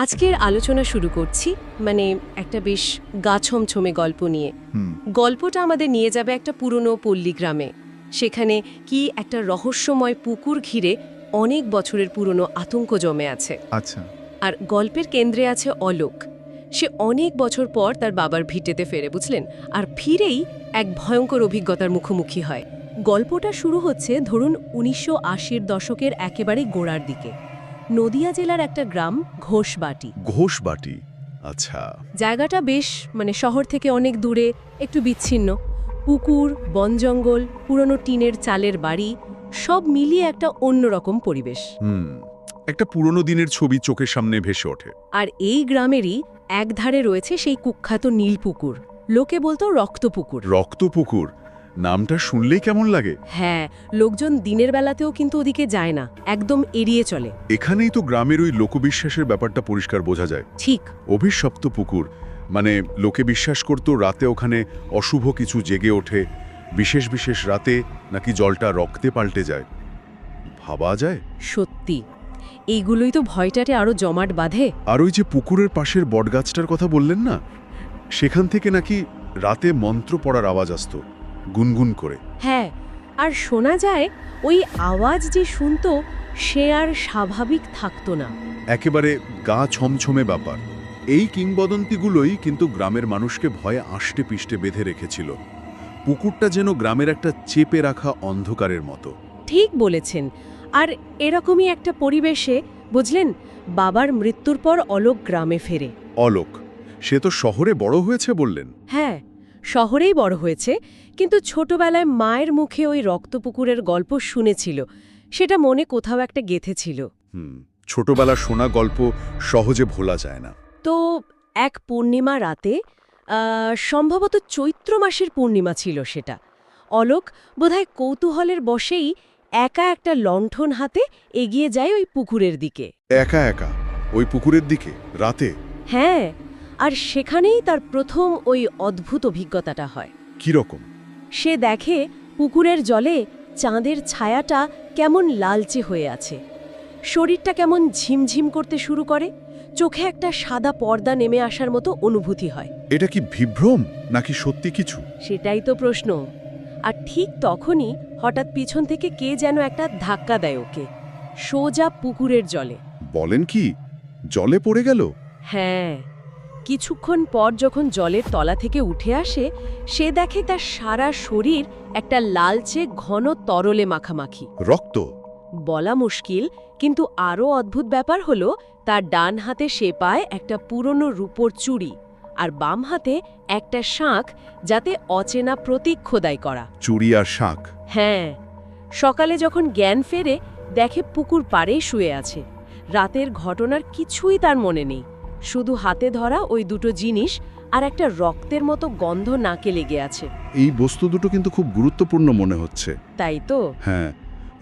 আজকের আলোচনা শুরু করছি মানে একটা বেশ গা ছমছমে গল্প নিয়ে। গল্পটা আমাদের নিয়ে যাবে একটা পুরনো পল্লী গ্রামে। সেখানে কি একটা রহস্যময় পুকুর ঘিরে অনেক বছরের পুরনো আতঙ্ক জমে আছে। আচ্ছা। আর গল্পের কেন্দ্রে আছে অলোক। সে অনেক বছর পর তার বাবার ভিটেতে ফেরে বুঝলেন? আর ফিরেই এক ভয়ঙ্কর অভিজ্ঞতার মুখোমুখি হয়। গল্পটা শুরু হচ্ছে ধরুন উনিশশো আশির দশকের একেবারে গোড়ার দিকে। নদিয়া জেলার একটা গ্রাম ঘোষবাটি। ঘোষবাটি আচ্ছা। জায়গাটা বেশ মানে শহর থেকে অনেক দূরে একটু বিচ্ছিন্ন। পুকুর বন জঙ্গল পুরনো টিনের চালের বাড়ি সব মিলিয়ে একটা অন্যরকম পরিবেশ। হুম একটা পুরনো দিনের ছবি চোখের সামনে ভেসে ওঠে। আর এই গ্রামেরই একধারে রয়েছে সেই কুখ্যাত নীল পুকুর। লোকে বলতো রক্তপুকুর রক্তপুকুর নামটা শুনলেই কেমন লাগে? হ্যাঁ লোকজন দিনের বেলাতেও কিন্তু ওদিকে যায় না একদম এড়িয়ে চলে। এখানেই তো গ্রামের ওই লোকবিশ্বাসের ব্যাপারটা পরিষ্কার বোঝা যায়। ঠিক। অভিশপ্ত পুকুর মানে লোকে বিশ্বাস করত রাতে ওখানে অশুভ কিছু জেগে ওঠে বিশেষ বিশেষ রাতে নাকি জলটা রক্তে পাল্টে যায়। ভাবা যায়? সত্যি। এইগুলোই তো ভয়টাতে আরও জমাট বাঁধে। আর ওই যে পুকুরের পাশের বটগাছটার কথা বললেন না? সেখান থেকে নাকি রাতে মন্ত্র পড়ার আওয়াজ আসতো। গুনগুন করে। হ্যাঁ আর শোনা যায় ওই আওয়াজ যে শুনত সে আর স্বাভাবিক থাকতো না। একেবারে গা ছমছমে ব্যাপার। এই কিংবদন্তিগুলোই কিন্তু গ্রামের মানুষকে ভয়ে আষ্টে পিষ্টে বেঁধে রেখেছিল। পুকুরটা যেন গ্রামের একটা চেপে রাখা অন্ধকারের মতো। ঠিক বলেছেন। আর এরকমই একটা পরিবেশে বুঝলেন বাবার মৃত্যুর পর অলোক গ্রামে ফেরে। অলোক সে তো শহরে বড় হয়েছে বললেন। হ্যাঁ শহরেই বড় হয়েছে কিন্তু ছোটবেলায় মায়ের মুখে ওই রক্তপুকুরের গল্প শুনেছিল। সেটা মনে কোথাও একটা গেঁথেছিল। হুম ছোটবেলার শোনা গল্প সহজে ভোলা যায় না। তো এক পূর্ণিমা রাতে সম্ভবত চৈত্র মাসের পূর্ণিমা ছিল সেটা। অলোক বোধহয় কৌতূহলের বশেই একা একটা লণ্ঠন হাতে এগিয়ে যায় ওই পুকুরের দিকে। একা একা? ওই পুকুরের দিকে? রাতে? হ্যাঁ আর সেখানেই তার প্রথম ওই অদ্ভুত অভিজ্ঞতাটা হয়। কীরকম? সে দেখে পুকুরের জলে চাঁদের ছায়াটা কেমন লালচে হয়ে আছে। শরীরটা কেমন ঝিমঝিম করতে শুরু করে। চোখে একটা সাদা পর্দা নেমে আসার মতো অনুভূতি হয়। এটা কি বিভ্রম নাকি সত্যি কিছু? সেটাই তো প্রশ্ন। আর ঠিক তখনই হঠাৎ পিছন থেকে কে যেন একটা ধাক্কা দেয় ওকে। সোজা পুকুরের জলে। বলেন কি? জলে পড়ে গেল? হ্যাঁ। কিছুক্ষণ পর যখন জলের তলা থেকে উঠে আসে সে দেখে তার সারা শরীর একটা লালচে ঘন তরলে মাখামাখি। রক্ত? বলা মুশকিল কিন্তু আরও অদ্ভুত ব্যাপার হলো তার ডান হাতে সে পায় একটা পুরনো রূপোর চুড়ি আর বাম হাতে একটা শাঁখ যাতে অচেনা প্রতীক খোদাই করা। চুরি আর শাক হ্যাঁ সকালে যখন জ্ঞান ফেরে দেখে পুকুর পাড়েই শুয়ে আছে। রাতের ঘটনার কিছুই তার মনে নেই। শুধু হাতে ধরা ওই দুটো জিনিস আর একটা রক্তের মতো গন্ধ নাকে লেগে আছে। এই বস্তু দুটো কিন্তু খুব গুরুত্বপূর্ণ মনে হচ্ছে। তাই তো? হ্যাঁ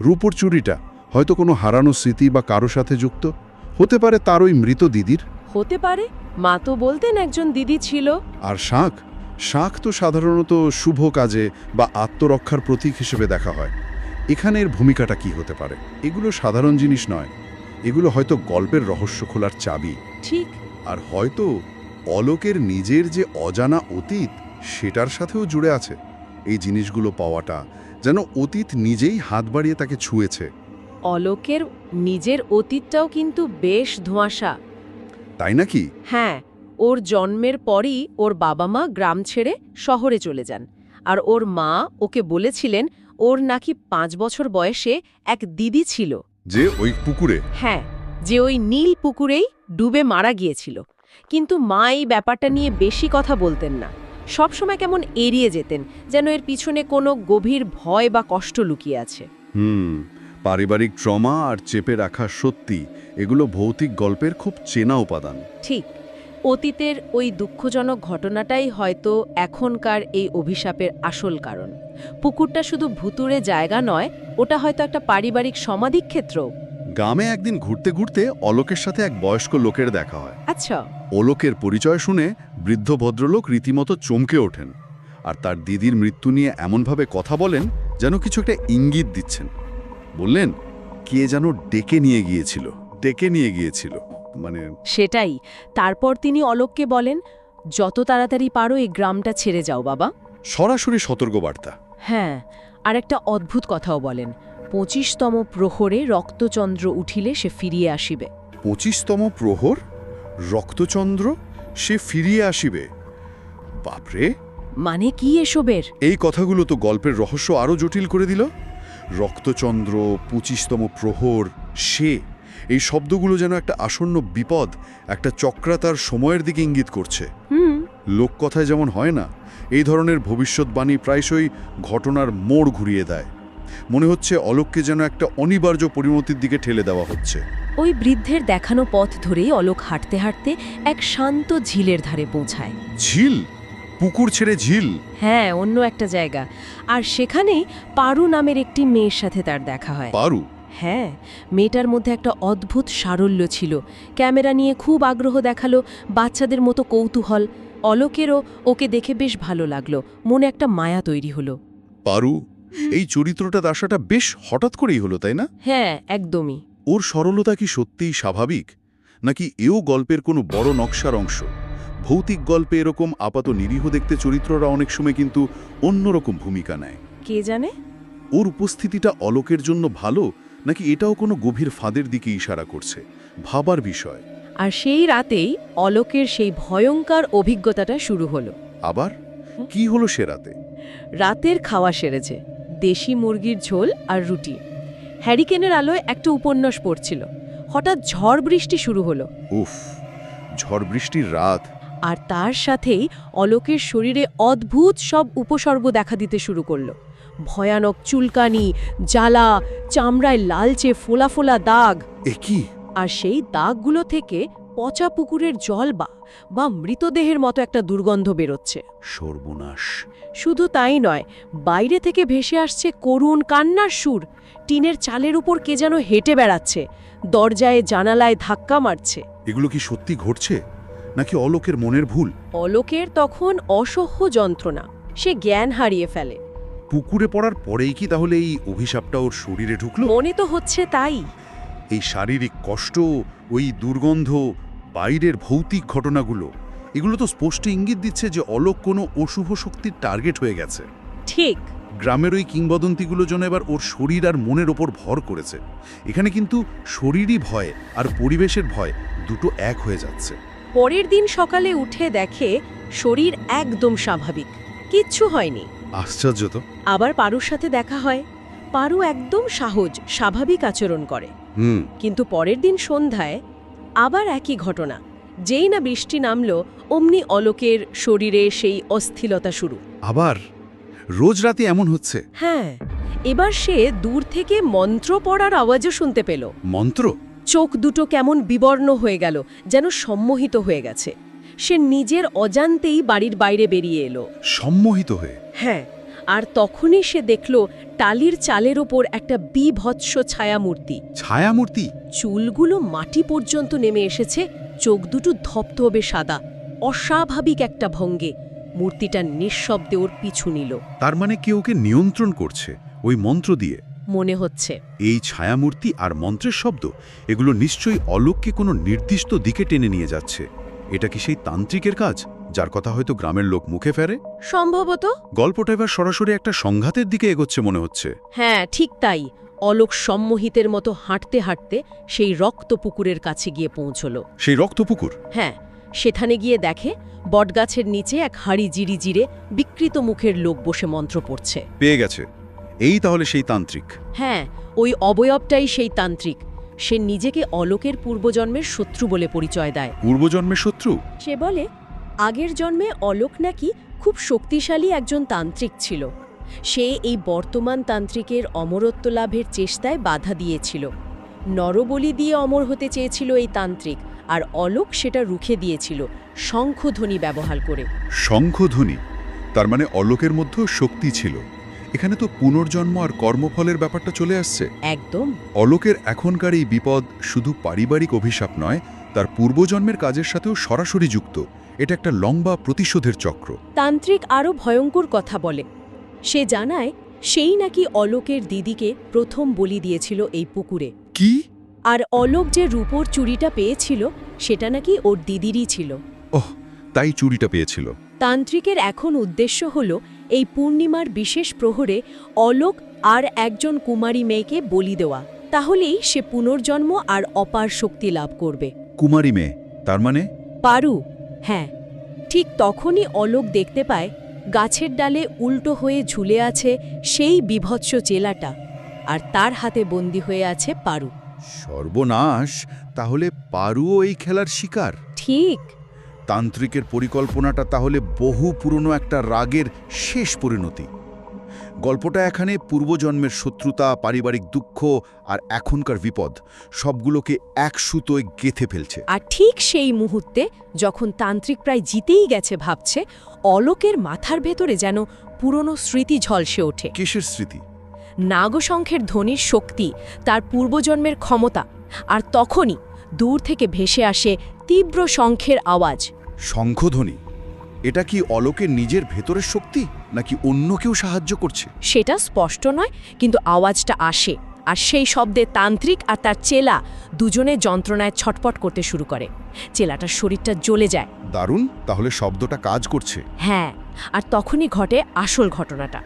রূপোর চুরিটা হয়তো কোনো হারানো স্মৃতি বা কারও সাথে যুক্ত? হতে পারে তার ওই মৃত দিদির? হতে পারে। মা তো বলতেন একজন দিদি ছিল। আর শাঁখ? শাঁখ তো সাধারণত শুভ কাজে বা আত্মরক্ষার প্রতীক হিসেবে দেখা হয়। এখানের ভূমিকাটা কি হতে পারে? এগুলো সাধারণ জিনিস নয়। এগুলো হয়তো গল্পের রহস্য খোলার চাবি। ঠিক। আর হয়তো অলোকের নিজের যে অজানা অতীত সেটার সাথেও জুড়ে আছে। এই জিনিসগুলো পাওয়াটা যেন অতীত নিজেই হাত বাড়িয়ে তাকে ছুঁয়েছে। অলোকের নিজের অতীতটাও কিন্তু বেশ ধোঁয়াশা। তাই নাকি? হ্যাঁ ওর জন্মের পরই ওর বাবা মা গ্রাম ছেড়ে শহরে চলে যান। আর ওর মা ওকে বলেছিলেন ওর নাকি পাঁচ বছর বয়সে এক দিদি ছিল। যে ওই পুকুরে? হ্যাঁ যে ওই নীল পুকুরেই ডুবে মারা গিয়েছিল। কিন্তু মা এই ব্যাপারটা নিয়ে বেশি কথা বলতেন না। সবসময় কেমন এড়িয়ে যেতেন যেন এর পিছনে কোনো গভীর ভয় বা কষ্ট লুকিয়ে আছে। হুম পারিবারিক ট্রমা আর চেপে রাখা সত্যি এগুলো ভৌতিক গল্পের খুব চেনা উপাদান। ঠিক অতীতের ওই দুঃখজনক ঘটনাটাই হয়তো এখনকার এই অভিশাপের আসল কারণ। পুকুরটা শুধু ভুতুরে জায়গা নয় ওটা হয়তো একটা পারিবারিক সমাধিক্ষেত্র গ্রামে একদিন ঘুরতে ঘুরতে অলোকের সাথে এক বয়স্ক লোকের দেখা হয়। আচ্ছা। অলোকের পরিচয় শুনে বৃদ্ধ ভদ্রলোক রীতিমতো চমকে ওঠেন আর তার দিদির মৃত্যু নিয়ে এমনভাবে কথা বলেন যেন কিছু একটা ইঙ্গিত দিচ্ছেন। বললেন কে যেন ডেকে নিয়ে গিয়েছিল ডেকে নিয়ে গিয়েছিল। মানে সেটাই। তারপর তিনি অলোককে বলেন যত তাড়াতাড়ি পারো এই গ্রামটা ছেড়ে যাও বাবা। সরাসরি সতর্কবার্তা। হ্যাঁ আর একটা অদ্ভুত কথাও বলেন পঁচিশতম প্রহরে রক্তচন্দ্র উঠিলে সে ফিরিয়ে আসিবে। পঁচিশতম প্রহর? রক্তচন্দ্র? সে ফিরিয়ে আসিবে। বাপরে! মানে কি এসবের? এই কথাগুলো তো গল্পের রহস্য আরও জটিল করে দিল। রক্তচন্দ্র পঁচিশতম প্রহর সে এই শব্দগুলো যেন একটা আসন্ন বিপদ একটা চক্রাতার সময়ের দিকে ইঙ্গিত করছে। হুম। লোককথায় যেমন হয় না এই ধরনের ভবিষ্যৎবাণী প্রায়শই ঘটনার মোড় ঘুরিয়ে দেয়। মনে হচ্ছে অলোককে যেন একটা অনিবার্য পরিণতির দিকে ঠেলে দেওয়া হচ্ছে। ওই বৃদ্ধের দেখানো পথ ধরেই অলোক হাঁটতে হাঁটতে এক শান্ত ঝিলের ধারে পৌঁছায়। ঝিল? পুকুর ছেড়ে ঝিল? হ্যাঁ অন্য একটা জায়গা। আর সেখানেই পারু নামের একটি মেয়ের সাথে তার দেখা হয়। পারু? হ্যাঁ মেয়েটার মধ্যে একটা অদ্ভুত সারল্য ছিল। ক্যামেরা নিয়ে খুব আগ্রহ দেখাল বাচ্চাদের মতো কৌতূহল। অলোকেরও ওকে দেখে বেশ ভালো লাগল। মনে একটা মায়া তৈরি হলো। পারু এই চরিত্রটার আসাটা বেশ হঠাৎ করেই হলো তাই না? হ্যাঁ একদমই। ওর সরলতা কি সত্যিই স্বাভাবিক? নাকি এও গল্পের কোনো বড় নকশার অংশ? ভৌতিক গল্পে এরকম আপাত নিরীহ দেখতে চরিত্ররা অনেক সময় কিন্তু অন্যরকম ভূমিকা নেয়। কে জানে? ওর উপস্থিতিটা অলোকের জন্য ভালো নাকি এটাও কোনো গভীর ফাঁদের দিকে ইশারা করছে? ভাবার বিষয়। আর সেই রাতেই অলোকের সেই ভয়ঙ্কর অভিজ্ঞতাটা শুরু হলো। আবার? কি হলো সে রাতে? রাতের খাওয়া সেরেছে দেশি মুরগির ঝোল আর রুটি। হ্যারিকেনের আলোয় একটা উপন্যাস পড়ছিল হঠাৎ ঝড় বৃষ্টি শুরু হলো। উফ ঝড় বৃষ্টির রাত। আর তার সাথেই অলোকের শরীরে অদ্ভুত সব উপসর্গ দেখা দিতে শুরু করল। ভয়ানক চুলকানি জ্বালা চামড়ায় লালচে ফোলা ফোলা দাগ। এ কি? আর সেই দাগগুলো থেকে পচা পুকুরের জল বা বা মৃতদেহের মতো একটা দুর্গন্ধ বেরোচ্ছে। সর্বনাশ। শুধু তাই নয় বাইরে থেকে ভেসে আসছে করুণ কান্নার সুর। টিনের চালের উপর কে যেন হেঁটে বেড়াচ্ছে দরজায় জানালায় ধাক্কা মারছে। এগুলো কি সত্যি ঘটছে? নাকি অলোকের মনের ভুল? অলোকের তখন অসহ্য যন্ত্রণা সে জ্ঞান হারিয়ে ফেলে। পুকুরে পড়ার পরেই কি তাহলে এই অভিশাপটা ওর শরীরে ঢুকলো? মনে তো হচ্ছে তাই। এই শারীরিক কষ্ট ওই দুর্গন্ধ বাইরের ভৌতিক ঘটনাগুলো এগুলো তো স্পষ্ট ইঙ্গিত দিচ্ছে যে অলোক কোনো অশুভ শক্তির টার্গেট হয়ে গেছে। ঠিক। গ্রামের ওই কিংবদন্তিগুলো যেন এবার ওর শরীর আর মনের ওপর ভর করেছে। এখানে কিন্তু শরীরই ভয় আর পরিবেশের ভয় দুটো এক হয়ে যাচ্ছে। পরের দিন সকালে উঠে দেখে শরীর একদম স্বাভাবিক। কিচ্ছু হয়নি। আশ্চর্য তো। আবার পারুর সাথে দেখা হয়। পারু একদম সহজ স্বাভাবিক আচরণ করে। কিন্তু পরের দিন সন্ধ্যায় আবার একই ঘটনা। যেই না বৃষ্টি নামল অমনি অলোকের শরীরে সেই অস্থিলতা শুরু। আবার? রোজ রাতে এমন হচ্ছে? হ্যাঁ এবার সে দূর থেকে মন্ত্র পড়ার আওয়াজও শুনতে পেল। মন্ত্র? চোখ দুটো কেমন বিবর্ণ হয়ে গেল যেন সম্মোহিত হয়ে গেছে। সে নিজের অজান্তেই বাড়ির বাইরে বেরিয়ে এলো। সম্মোহিত হয়ে? হ্যাঁ আর তখনই সে দেখল টালির চালের ওপর একটা বিভৎস ছায়ামূর্তি। ছায়ামূর্তি? চুলগুলো মাটি পর্যন্ত নেমে এসেছে চোখ দুটো ধপধপে সাদা অস্বাভাবিক একটা ভঙ্গে। মূর্তিটা নিঃশব্দে ওর পিছু নিল। তার মানে কেউ ওকে নিয়ন্ত্রণ করছে ওই মন্ত্র দিয়ে? মনে হচ্ছে। এই ছায়ামূর্তি আর মন্ত্রের শব্দ এগুলো নিশ্চয়ই অলোককে কোনো নির্দিষ্ট দিকে টেনে নিয়ে যাচ্ছে। এটা কি সেই তান্ত্রিকের কাজ? যার কথা হয়তো গ্রামের লোক মুখে ফেরে? সম্ভবত। গল্পটা এবার সরাসরি একটা সংঘাতের দিকে এগোচ্ছে মনে হচ্ছে। হ্যাঁ ঠিক তাই। অলোক সম্মোহিতের মতো হাঁটতে হাঁটতে সেই রক্ত পুকুরের কাছে গিয়ে পৌঁছল। সেই রক্তপুকুর হ্যাঁ সেখানে গিয়ে দেখে বটগাছের নিচে এক হাড়ি জিরি জিরে বিকৃত মুখের লোক বসে মন্ত্র পড়ছে। পেয়ে গেছে। এই তাহলে সেই তান্ত্রিক। হ্যাঁ ওই অবয়বটাই সেই তান্ত্রিক। সে নিজেকে অলোকের পূর্বজন্মের শত্রু বলে পরিচয় দেয়। পূর্বজন্মের শত্রু? সে বলে আগের জন্মে অলোক নাকি খুব শক্তিশালী একজন তান্ত্রিক ছিল। সে এই বর্তমান তান্ত্রিকের অমরত্ব লাভের চেষ্টায় বাধা দিয়েছিল। নরবলি দিয়ে অমর হতে চেয়েছিল এই তান্ত্রিক আর অলোক সেটা রুখে দিয়েছিল শঙ্খধ্বনি ব্যবহার করে। শঙ্খধ্বনি? তার মানে অলোকের মধ্যেও শক্তি ছিল। এখানে তো পুনর্জন্ম আর কর্মফলের ব্যাপারটা চলে আসছে। একদম। অলোকের এখনকার এই বিপদ শুধু পারিবারিক অভিশাপ নয় তার পূর্বজন্মের কাজের সাথেও সরাসরি যুক্ত। এটা একটা লম্বা প্রতিশোধের চক্র। তান্ত্রিক আরও ভয়ঙ্কর কথা বলে। সে জানায় সেই নাকি অলোকের দিদিকে প্রথম বলি দিয়েছিল এই পুকুরে। কি? আর অলোক যে রূপোর চুড়িটা পেয়েছিল সেটা নাকি ওর দিদিরই ছিল। ওহ তাই চুরিটা পেয়েছিল। তান্ত্রিকের এখন উদ্দেশ্য হল এই পূর্ণিমার বিশেষ প্রহরে অলোক আর একজন কুমারী মেয়েকে বলি দেওয়া। তাহলেই সে পুনর্জন্ম আর অপার শক্তি লাভ করবে। কুমারী মেয়ে তার মানে? পারু হ্যাঁ ঠিক তখনই অলোক দেখতে পায় গাছের ডালে উল্টো হয়ে ঝুলে আছে সেই বিভৎস চেলাটা আর তার হাতে বন্দি হয়ে আছে পারু। সর্বনাশ তাহলে পারুও এই খেলার শিকার? ঠিক। তান্ত্রিকের পরিকল্পনাটা তাহলে বহু পুরনো একটা রাগের শেষ পরিণতি। গল্পটা এখানে পূর্বজন্মের শত্রুতা পারিবারিক দুঃখ আর এখনকার বিপদ সবগুলোকে এক সুতোয় গেথে ফেলছে। আর ঠিক সেই মুহূর্তে যখন তান্ত্রিক প্রায় জিতেই গেছে ভাবছে অলোকের মাথার ভেতরে যেন পুরনো স্মৃতি ঝলসে ওঠে। কিসের স্মৃতি? নাগশঙ্খের ধ্বনির শক্তি তার পূর্বজন্মের ক্ষমতা আর তখনই দূর থেকে ভেসে আসে তীব্র শঙ্খের আওয়াজ। শঙ্খধ্বনি? এটা কি অলোকের নিজের ভেতরের শক্তি নাকি অন্য কেউ সাহায্য করছে? সেটা স্পষ্ট নয় কিন্তু আওয়াজটা আসে আর সেই শব্দে তান্ত্রিক আর তার চেলা দুজনে যন্ত্রণায় ছটপট করতে শুরু করে। চেলাটার শরীরটা জ্বলে যায়। দারুণ তাহলে শব্দটা কাজ করছে। হ্যাঁ আর তখনই ঘটে আসল ঘটনাটা।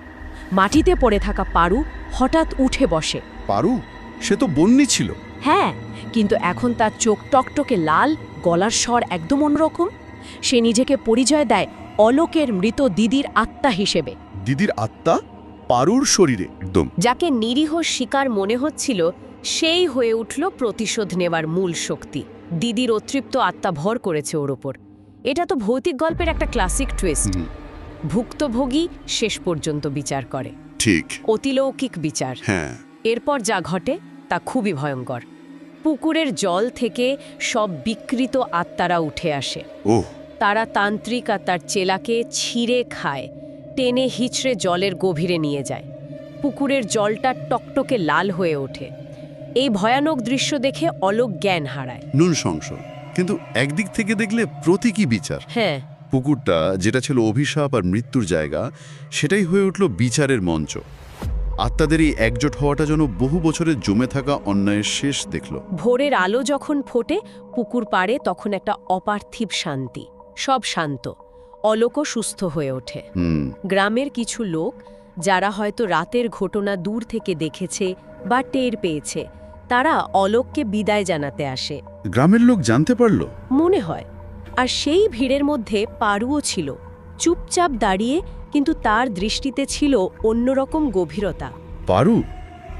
মাটিতে পড়ে থাকা পারু হঠাৎ উঠে বসে। পারু? সে তো বন্যি ছিল। হ্যাঁ কিন্তু এখন তার চোখ টকটকে লাল গলার স্বর একদম অন্যরকম। সে নিজেকে পরিচয় দেয় অলোকের মৃত দিদির আত্মা হিসেবে। দিদির আত্মা পারুর শরীরে একদম। যাকে নিরীহ শিকার মনে হচ্ছিল সেই হয়ে উঠল প্রতিশোধ নেওয়ার মূল শক্তি। দিদির অতৃপ্ত আত্মা ভর করেছে ওর ওপর। এটা তো ভৌতিক গল্পের একটা ক্লাসিক টুইস্ট ভুক্তভোগী শেষ পর্যন্ত বিচার করে। ঠিক। অতিলৌকিক বিচার। হ্যাঁ। এরপর যা ঘটে তা খুবই ভয়ঙ্কর। পুকুরের জল থেকে সব বিকৃত আত্মারা উঠে আসে। তারা তান্ত্রিক আর তার চেলাকে ছিঁড়ে খায় টেনে হিচড়ে জলের গভীরে নিয়ে যায়। পুকুরের জলটা টকটকে লাল হয়ে ওঠে। এই ভয়ানক দৃশ্য দেখে অলোক জ্ঞান হারায়। নুন সংশয় কিন্তু একদিক থেকে দেখলে প্রতীকী বিচার। হ্যাঁ। পুকুরটা যেটা ছিল অভিশাপ আর মৃত্যুর জায়গা সেটাই হয়ে উঠল বিচারের মঞ্চ। আত্মাদের এই একজোট হওয়াটা যেন বহু বছরের জমে থাকা অন্যায়ের শেষ দেখল। ভোরের আলো যখন ফোটে পুকুর পাড়ে তখন একটা অপার্থিব শান্তি সব শান্ত অলোকও সুস্থ হয়ে ওঠে। গ্রামের কিছু লোক যারা হয়তো রাতের ঘটনা দূর থেকে দেখেছে বা টের পেয়েছে তারা অলোককে বিদায় জানাতে আসে। গ্রামের লোক জানতে পারল? মনে হয়। আর সেই ভিড়ের মধ্যে পারুও ছিল। চুপচাপ দাঁড়িয়ে কিন্তু তার দৃষ্টিতে ছিল অন্যরকম গভীরতা। পারু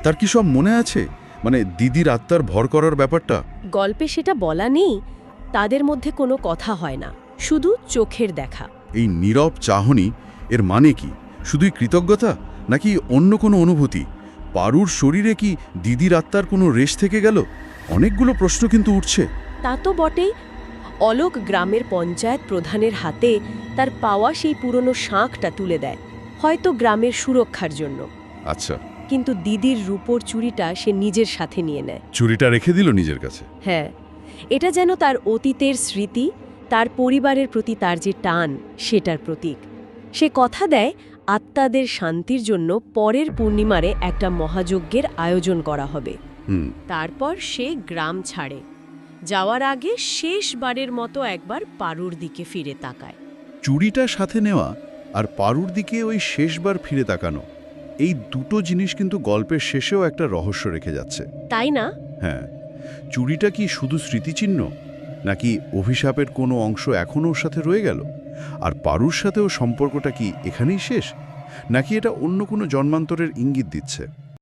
তার কি সব মনে আছে? মানে দিদির আত্মার ভর করার ব্যাপারটা? গল্পে সেটা বলা নেই তাদের মধ্যে কোনো কথা হয় না শুধু চোখের দেখা। এই নীরব চাহনি এর মানে কি? শুধুই কৃতজ্ঞতা নাকি অন্য কোনো অনুভূতি? পারুর শরীরে কি দিদির আত্মার কোনো রেশ থেকে গেল? অনেকগুলো প্রশ্ন কিন্তু উঠছে। তা তো বটেই। অলোক গ্রামের পঞ্চায়েত প্রধানের হাতে তার পাওয়া সেই পুরনো শাঁখটা তুলে দেয় হয়তো গ্রামের সুরক্ষার জন্য। আচ্ছা। কিন্তু দিদির রূপোর চুরিটা সে নিজের সাথে নিয়ে নেয়। চুরিটা রেখে দিল নিজের কাছে? হ্যাঁ। এটা যেন তার অতীতের স্মৃতি তার পরিবারের প্রতি তার যে টান সেটার প্রতীক। সে কথা দেয় আত্মাদের শান্তির জন্য পরের পূর্ণিমারে একটা মহাযজ্ঞের আয়োজন করা হবে। তারপর সে গ্রাম ছাড়ে। যাওয়ার আগে শেষবারের মতো একবার পারুর দিকে ফিরে তাকায়। চুরিটা সাথে নেওয়া আর পারুর দিকে ওই শেষবার ফিরে তাকানো এই দুটো জিনিস কিন্তু গল্পের শেষেও একটা রহস্য রেখে যাচ্ছে। তাই না? হ্যাঁ চুরিটা কি শুধু স্মৃতিচিহ্ন নাকি অভিশাপের কোনো অংশ এখনও ওর সাথে রয়ে গেল? আর পারুর সাথেও সম্পর্কটা কি এখানেই শেষ নাকি এটা অন্য কোনো জন্মান্তরের ইঙ্গিত দিচ্ছে?